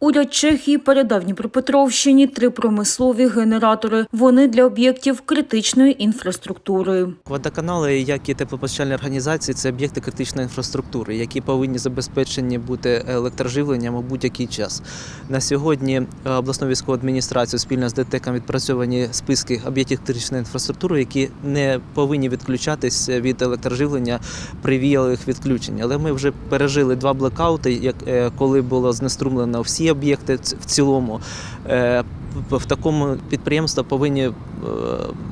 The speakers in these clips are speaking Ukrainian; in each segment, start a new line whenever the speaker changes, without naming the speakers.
Уряд Чехії передав Дніпропетровщині три промислові генератори. Вони для об'єктів критичної інфраструктури.
Водоканали, як і теплопостачальні організації, це об'єкти критичної інфраструктури, які повинні забезпечені бути електроживленням у будь-який час. На сьогодні е, обласною військовою адміністрацією спільно з ДТЕКом відпрацьовані списки об'єктів критичної інфраструктури, які не повинні відключатись від електроживлення при віялих відключень. Але ми вже пережили два блекаути, е, коли було знеструмлено всі об'єкти в цілому. Е, в- такому підприємства повинні е,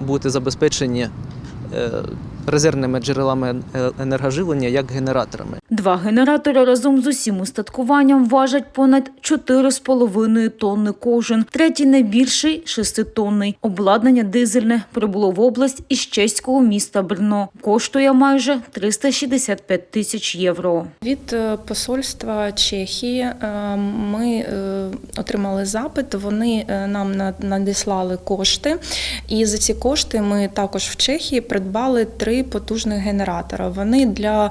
бути забезпечені е, резервними джерелами енергоживлення як генераторами.
Два генератори разом з усім устаткуванням важать понад 4,5 тонни кожен. Третій найбільший – 6-тонний. Обладнання дизельне прибуло в область із чеського міста Брно. Коштує майже 365 тисяч євро.
Від е, посольства Чехії е, ми е, отримали запит. Вони нам надіслали кошти, і за ці кошти ми також в Чехії придбали три потужних генератора. Вони для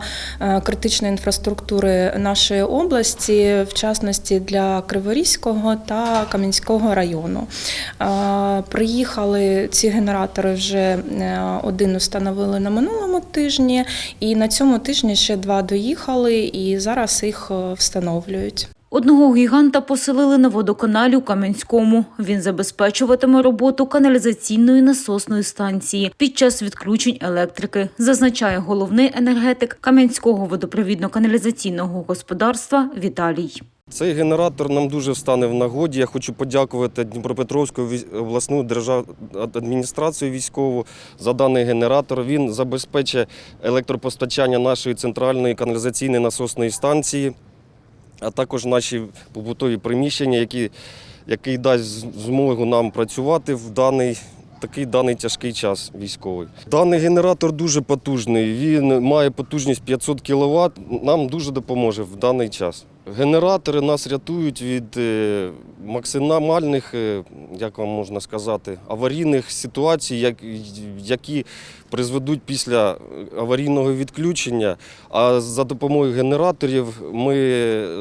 критичної інфраструктури нашої області, в частності для Криворізького та Кам'янського району. Приїхали ці генератори вже е, один установили на минулому тижні, і на цьому тижні ще два доїхали, і зараз їх е, встановлюють.
Одного гіганта поселили на водоканалі у Кам'янському. Він забезпечуватиме роботу каналізаційної насосної станції під час відключень електрики, зазначає головний енергетик Кам'янського водопровідно-каналізаційного господарства Віталій.
Цей генератор нам дуже стане в нагоді. Я хочу подякувати Дніпропетровську обласну державну адміністрацію військову за даний генератор. Він забезпечить електропостачання нашої центральної каналізаційної насосної станції, а також наші побутові приміщення, які, який дасть змогу нам працювати в даний. Такий даний тяжкий час військовий. Даний генератор дуже потужний. Він має потужність 500 кВт. Нам дуже допоможе в даний час. Генератори нас рятують від е, максимальних, е, як вам можна сказати, аварійних ситуацій, які призведуть після аварійного відключення. А за допомогою генераторів ми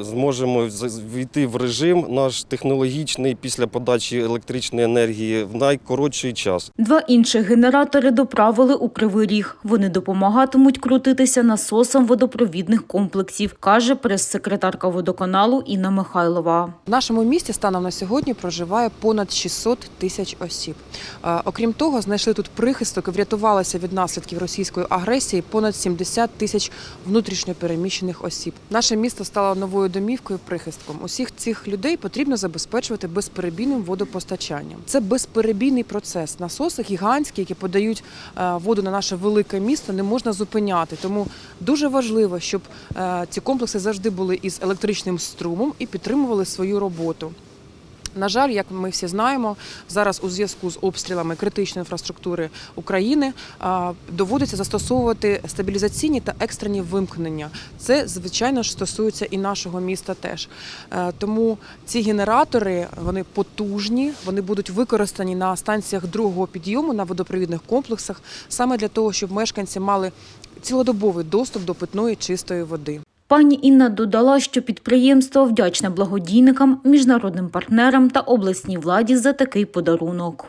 зможемо війти в режим наш технологічний після подачі електричної енергії в найкоротший час.
Два інших генератори доправили у Кривий Ріг. Вони допомагатимуть крутитися насосам водопровідних комплексів, каже прес-секретарка водоканалу Інна Михайлова.
В нашому місті станом на сьогодні проживає понад 600 тисяч осіб. Е, Окрім того, знайшли тут прихисток і врятувалися від наслідків російської агресії понад 70 тисяч внутрішньопереміщених осіб. Наше місто стало новою домівкою прихистком. Усіх цих людей потрібно забезпечувати безперебійним водопостачанням. Це безперебійний процес. Насоси гігантські, які подають е, воду на наше велике місто, не можна зупиняти. Тому дуже важливо, щоб е, ці комплекси завжди були із електричним струмом і підтримували свою роботу. На жаль, як ми всі знаємо, зараз у зв'язку з обстрілами критичної інфраструктури України доводиться застосовувати стабілізаційні та екстрені вимкнення. Це звичайно ж стосується і нашого міста теж. Е, Тому ці генератори вони потужні, вони будуть використані на станціях другого підйому на водопровідних комплексах, саме для того, щоб мешканці мали цілодобовий доступ до питної чистої води.
Пані Інна додала, що підприємство вдячне благодійникам, міжнародним партнерам та обласній владі за такий подарунок.